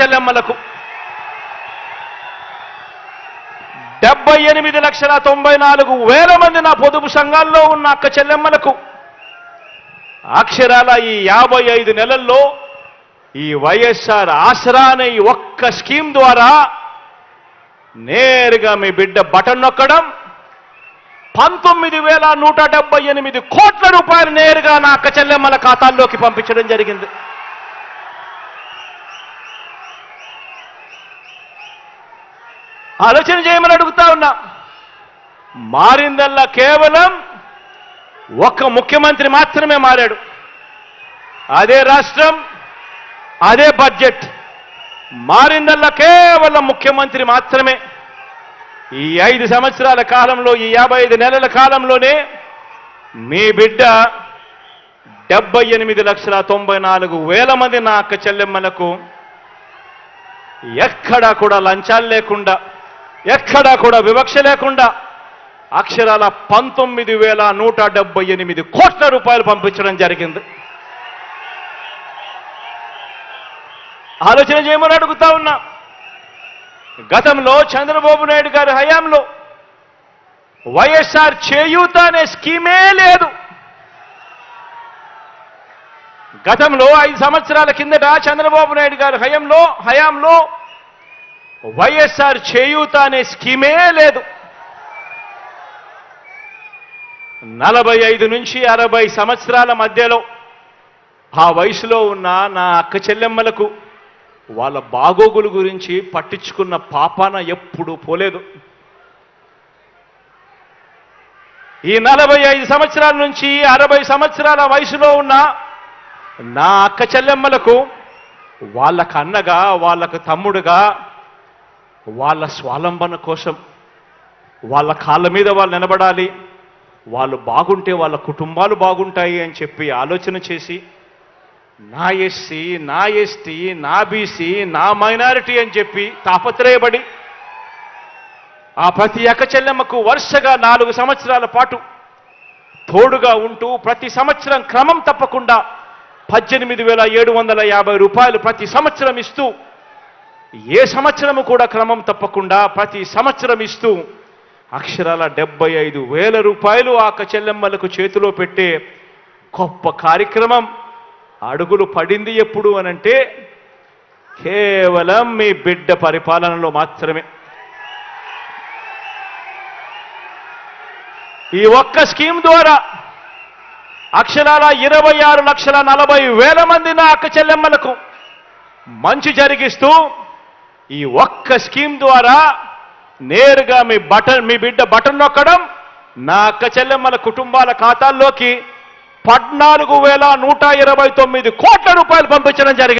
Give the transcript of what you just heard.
చెల్లెమ్మలకు. డెబ్బై ఎనిమిది లక్షల తొంభై నాలుగు వేల మంది నా పొదుపు సంఘాల్లో ఉన్న అక్క చెల్లెమ్మలకు. అక్షరాల ఈ యాభై ఐదు నెలల్లో ఈ వైఎస్ఆర్ ఆసరా అనే ఈ ఒక్క స్కీమ్ ద్వారా నేరుగా మీ బిడ్డ బటన్ నొక్కడం పంతొమ్మిది వేల నూట డెబ్బై ఎనిమిది కోట్ల రూపాయలు నేరుగా నా అక్క చెల్లెమ్మల ఖాతాల్లోకి పంపించడం జరిగింది. ఆలోచన చేయమని అడుగుతా ఉన్నా. మారిందల్లా కేవలం ఒక్క ముఖ్యమంత్రి మాత్రమే మారాడు. అదే రాష్ట్రం అదే బడ్జెట్. మారిందల్లా కేవలం ముఖ్యమంత్రి మాత్రమే. ఈ ఐదు సంవత్సరాల కాలంలో ఈ యాభై ఐదు నెలల కాలంలోనే మీ బిడ్డ డెబ్బై ఎనిమిది లక్షల తొంభై నాలుగు వేల మంది నా అక్క చెల్లెమ్మలకు ఎక్కడా కూడా లంచాలు లేకుండా ఎక్కడా కూడా వివక్ష లేకుండా అక్షరాల పంతొమ్మిది వేల నూట డెబ్బై ఎనిమిది కోట్ల రూపాయలు పంపించడం జరిగింది. ఆలోచన చేయమని అడుగుతా ఉన్నా. గతంలో చంద్రబాబు నాయుడు గారి హయాంలో వైఎస్ఆర్ చేయూత అనే స్కీమే లేదు. గతంలో ఐదు సంవత్సరాల కిందట చంద్రబాబు నాయుడు గారి హయంలో హయాంలో వైఎస్ఆర్ చేయూత అనే స్కీమే లేదు. నలభై ఐదు నుంచి అరవై సంవత్సరాల మధ్యలో ఆ వయసులో ఉన్న నా అక్క చెల్లెమ్మలకు వాళ్ళ బాగోగుల గురించి పట్టించుకున్న పాపాన ఎప్పుడు పోలేదు. ఈ నలభై ఐదు సంవత్సరాల నుంచి అరవై సంవత్సరాల వయసులో ఉన్న నా అక్క చెల్లెమ్మలకు వాళ్ళకు అన్నగా వాళ్ళకు తమ్ముడుగా వాళ్ళ స్వాలంబన కోసం వాళ్ళ కాళ్ళ మీద వాళ్ళు నిలబడాలి. వాళ్ళు బాగుంటే వాళ్ళ కుటుంబాలు బాగుంటాయి అని చెప్పి ఆలోచన చేసి నా ఎస్సీ నా ఎస్టీ నా బీసీ నా మైనారిటీ అని చెప్పి తాపత్రయపడి ఆ ప్రతి అక్క చెల్లెమ్మకు వరుసగా నాలుగు సంవత్సరాల పాటు తోడుగా ఉంటూ ప్రతి సంవత్సరం క్రమం తప్పకుండా పద్దెనిమిది వేల ఏడు వందల యాభై రూపాయలు ప్రతి సంవత్సరం ఇస్తూ ఏ సంవత్సరము కూడా క్రమం తప్పకుండా ప్రతి సంవత్సరం ఇస్తూ అక్షరాల డెబ్బై ఐదు వేల రూపాయలు ఆ చెల్లెమ్మలకు చేతిలో పెట్టే గొప్ప కార్యక్రమం. అడుగులు పడింది ఎప్పుడు అనంటే కేవలం మీ బిడ్డ పరిపాలనలో మాత్రమే. ఈ ఒక్క స్కీమ్ ద్వారా అక్షరాల ఇరవై ఆరు లక్షల నలభై వేల మంది నా అక్క చెల్లెమ్మలకు మంచి జరిగిస్తూ ఈ ఒక్క స్కీమ్ ద్వారా నేరుగా మీ బటన్ మీ బిడ్డ బటన్ నొక్కడం నా అక్క చెల్లెమ్మల కుటుంబాల ఖాతాల్లోకి పద్నాలుగు వేల నూట ఇరవై తొమ్మిది కోట్ల రూపాయలు పంపించడం జరిగింది.